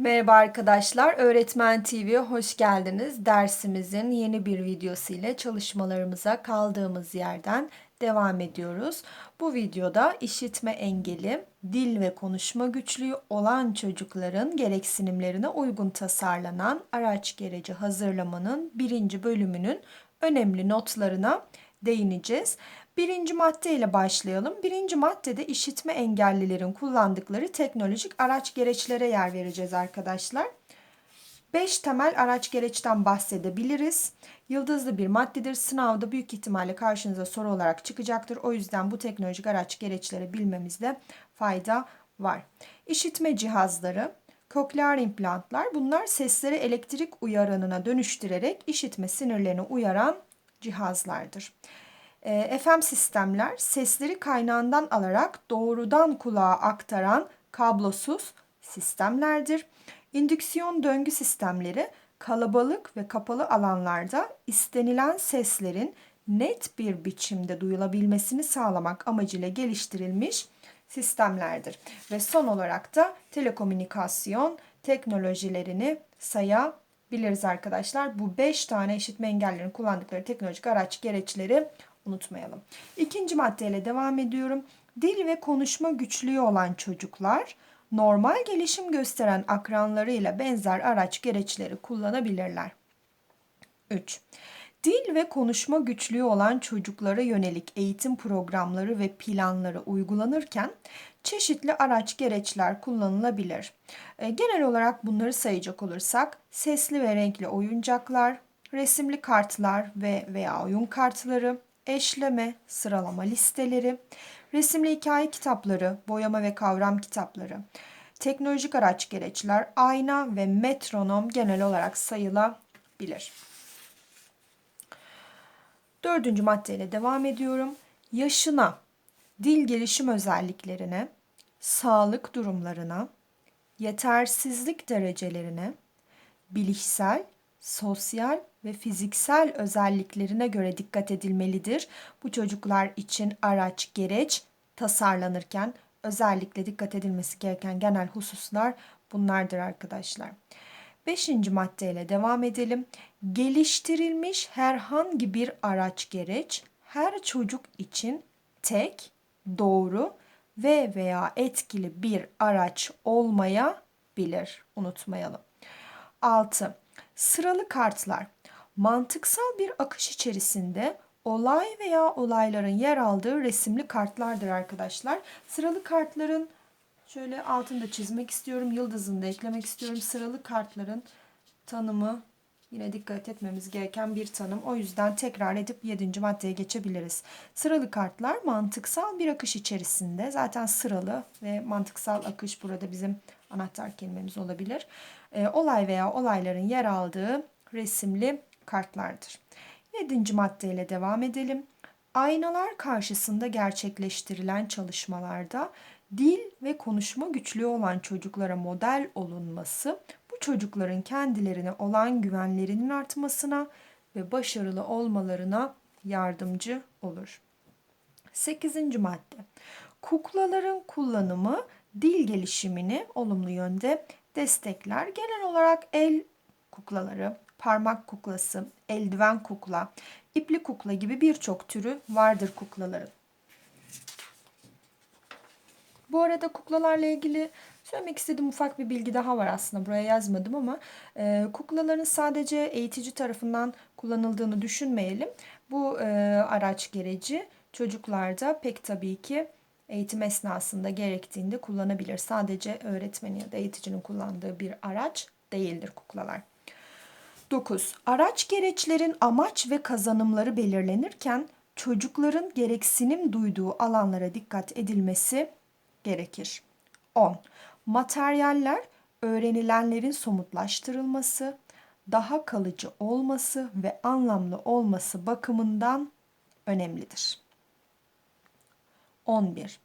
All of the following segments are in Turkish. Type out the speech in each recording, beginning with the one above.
Merhaba arkadaşlar, Öğretmen TV'ye hoş geldiniz. Dersimizin yeni bir videosu ile çalışmalarımıza kaldığımız yerden devam ediyoruz. Bu videoda işitme engeli, dil ve konuşma güçlüğü olan çocukların gereksinimlerine uygun tasarlanan araç gereci hazırlamanın birinci bölümünün önemli notlarına değineceğiz. Birinci madde ile başlayalım. Birinci maddede işitme engellilerin kullandıkları teknolojik araç gereçlere yer vereceğiz arkadaşlar. Beş temel araç gereçten bahsedebiliriz. Yıldızlı bir maddedir. Sınavda büyük ihtimalle karşınıza soru olarak çıkacaktır. O yüzden bu teknolojik araç gereçleri bilmemizde fayda var. İşitme cihazları, koklear implantlar bunlar sesleri elektrik uyaranına dönüştürerek işitme sinirlerini uyaran cihazlardır. E, FM sistemler sesleri kaynağından alarak doğrudan kulağa aktaran kablosuz sistemlerdir. İndüksiyon döngü sistemleri kalabalık ve kapalı alanlarda istenilen seslerin net bir biçimde duyulabilmesini sağlamak amacıyla geliştirilmiş sistemlerdir. Ve son olarak da telekomünikasyon teknolojilerini sayabiliriz arkadaşlar. Bu 5 tane işitme engellerinin kullandıkları teknolojik araç gereçleri unutmayalım. İkinci maddeyle devam ediyorum. Dil ve konuşma güçlüğü olan çocuklar normal gelişim gösteren akranlarıyla benzer araç gereçleri kullanabilirler. 3. Dil ve konuşma güçlüğü olan çocuklara yönelik eğitim programları ve planları uygulanırken çeşitli araç gereçler kullanılabilir. E, genel olarak bunları sayacak olursak sesli ve renkli oyuncaklar, resimli kartlar ve veya oyun kartları, eşleme, sıralama listeleri, resimli hikaye kitapları, boyama ve kavram kitapları, teknolojik araç gereçler, ayna ve metronom genel olarak sayılabilir. Dördüncü maddeyle devam ediyorum. Yaşına, dil gelişim özelliklerine, sağlık durumlarına, yetersizlik derecelerine, bilişsel, sosyal ve fiziksel özelliklerine göre dikkat edilmelidir. Bu çocuklar için araç, gereç tasarlanırken özellikle dikkat edilmesi gereken genel hususlar bunlardır arkadaşlar. Beşinci maddeyle devam edelim. Geliştirilmiş herhangi bir araç gereç her çocuk için tek, doğru ve veya etkili bir araç olmayabilir. Unutmayalım. 6. Sıralı kartlar mantıksal bir akış içerisinde olay veya olayların yer aldığı resimli kartlardır arkadaşlar. Sıralı kartların şöyle altında çizmek istiyorum. Yıldızını da eklemek istiyorum. Sıralı kartların tanımı yine dikkat etmemiz gereken bir tanım. O yüzden tekrar edip 7. maddeye geçebiliriz. Sıralı kartlar mantıksal bir akış içerisinde. Zaten sıralı ve mantıksal akış burada bizim anahtar kelimemiz olabilir. E, olay veya olayların yer aldığı resimli kartlardır. Yedinci maddeyle devam edelim. Aynalar karşısında gerçekleştirilen çalışmalarda dil ve konuşma güçlüğü olan çocuklara model olunması bu çocukların kendilerine olan güvenlerinin artmasına ve başarılı olmalarına yardımcı olur. Sekizinci madde. Kuklaların kullanımı dil gelişimini olumlu yönde destekler. Genel olarak el kuklaları, parmak kuklası, eldiven kukla, ipli kukla gibi birçok türü vardır kuklaların. Bu arada kuklalarla ilgili söylemek istediğim ufak bir bilgi daha var aslında. Buraya yazmadım ama e, kuklaların sadece eğitici tarafından kullanıldığını düşünmeyelim. Bu e, araç gereci çocuklarda pek tabii ki eğitim esnasında gerektiğinde kullanabilir. Sadece öğretmenin ya da eğiticinin kullandığı bir araç değildir kuklalar. 9. Araç gereçlerin amaç ve kazanımları belirlenirken çocukların gereksinim duyduğu alanlara dikkat edilmesi gerekir. 10. Materyaller öğrenilenlerin somutlaştırılması, daha kalıcı olması ve anlamlı olması bakımından önemlidir. 11.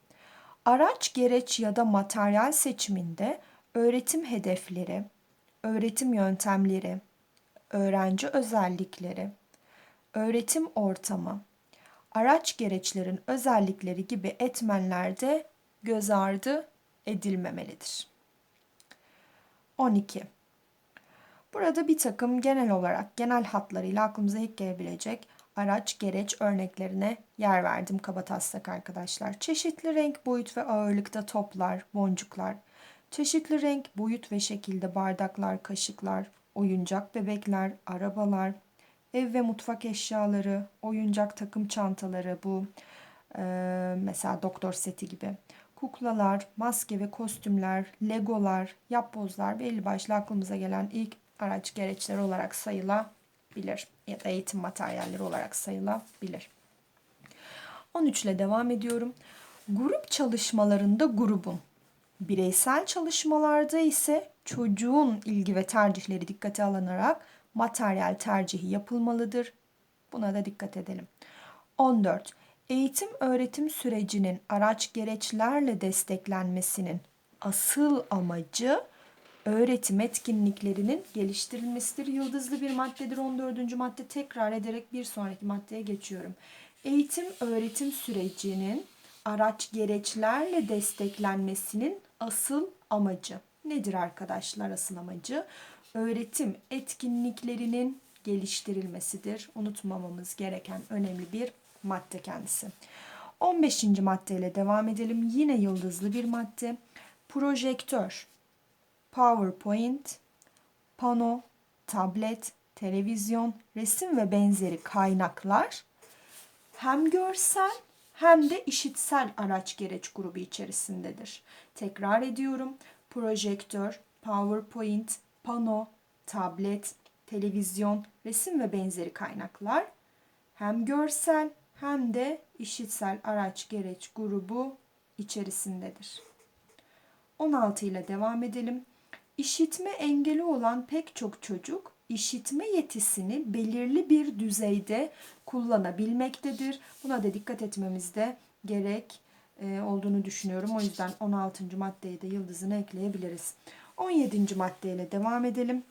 Araç, gereç ya da materyal seçiminde öğretim hedefleri, öğretim yöntemleri, öğrenci özellikleri, öğretim ortamı, araç gereçlerin özellikleri gibi etmenlerde göz ardı edilmemelidir. 12. Burada bir takım genel olarak genel hatlarıyla aklımıza ilk gelebilecek araç, gereç örneklerine yer verdim kabataslak arkadaşlar. Çeşitli renk, boyut ve ağırlıkta toplar, boncuklar. Çeşitli renk, boyut ve şekilde bardaklar, kaşıklar, oyuncak bebekler, arabalar, ev ve mutfak eşyaları, oyuncak takım çantaları bu e, mesela doktor seti gibi. Kuklalar, maske ve kostümler, legolar, yapbozlar belli başlı aklımıza gelen ilk araç gereçleri olarak sayılabilir ya da eğitim materyalleri olarak sayılabilir. 13 ile devam ediyorum. Grup çalışmalarında grubun, bireysel çalışmalarda ise çocuğun ilgi ve tercihleri dikkate alınarak materyal tercihi yapılmalıdır. Buna da dikkat edelim. 14. Eğitim öğretim sürecinin araç gereçlerle desteklenmesinin asıl amacı öğretim etkinliklerinin geliştirilmesidir. Yıldızlı bir maddedir. 14. madde tekrar ederek bir sonraki maddeye geçiyorum. Eğitim öğretim sürecinin araç gereçlerle desteklenmesinin asıl amacı nedir arkadaşlar asıl amacı? Öğretim etkinliklerinin geliştirilmesidir. Unutmamamız gereken önemli bir madde kendisi. 15. maddeyle devam edelim. Yine yıldızlı bir madde. Projektör, PowerPoint, pano, tablet, televizyon, resim ve benzeri kaynaklar hem görsel hem de işitsel araç gereç grubu içerisindedir. Tekrar ediyorum. Projektör, PowerPoint, pano, tablet, televizyon, resim ve benzeri kaynaklar hem görsel hem de işitsel araç gereç grubu içerisindedir. 16 ile devam edelim. İşitme engeli olan pek çok çocuk işitme yetisini belirli bir düzeyde kullanabilmektedir. Buna da dikkat etmemizde gerek e, olduğunu düşünüyorum. O yüzden 16. maddeye de yıldızını ekleyebiliriz. 17. maddeyle devam edelim.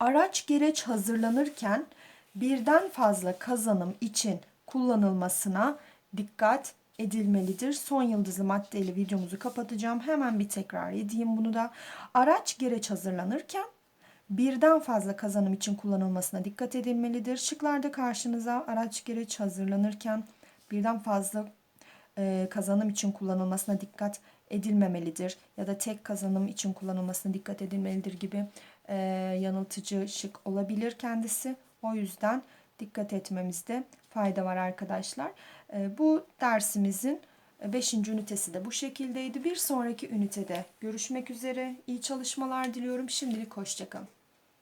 Araç gereç hazırlanırken birden fazla kazanım için kullanılmasına dikkat edilmelidir. Son yıldızlı maddeyle videomuzu kapatacağım. Hemen bir tekrar edeyim bunu da. Araç gereç hazırlanırken birden fazla kazanım için kullanılmasına dikkat edilmelidir. Şıklarda karşınıza araç gereç hazırlanırken birden fazla e, kazanım için kullanılmasına dikkat edilmemelidir ya da tek kazanım için kullanılmasına dikkat edilmelidir gibi e, yanıltıcı şık olabilir kendisi. O yüzden dikkat etmemizde fayda var arkadaşlar. E, bu dersimizin 5. ünitesi de bu şekildeydi. Bir sonraki ünitede görüşmek üzere. İyi çalışmalar diliyorum. Şimdilik hoşçakalın.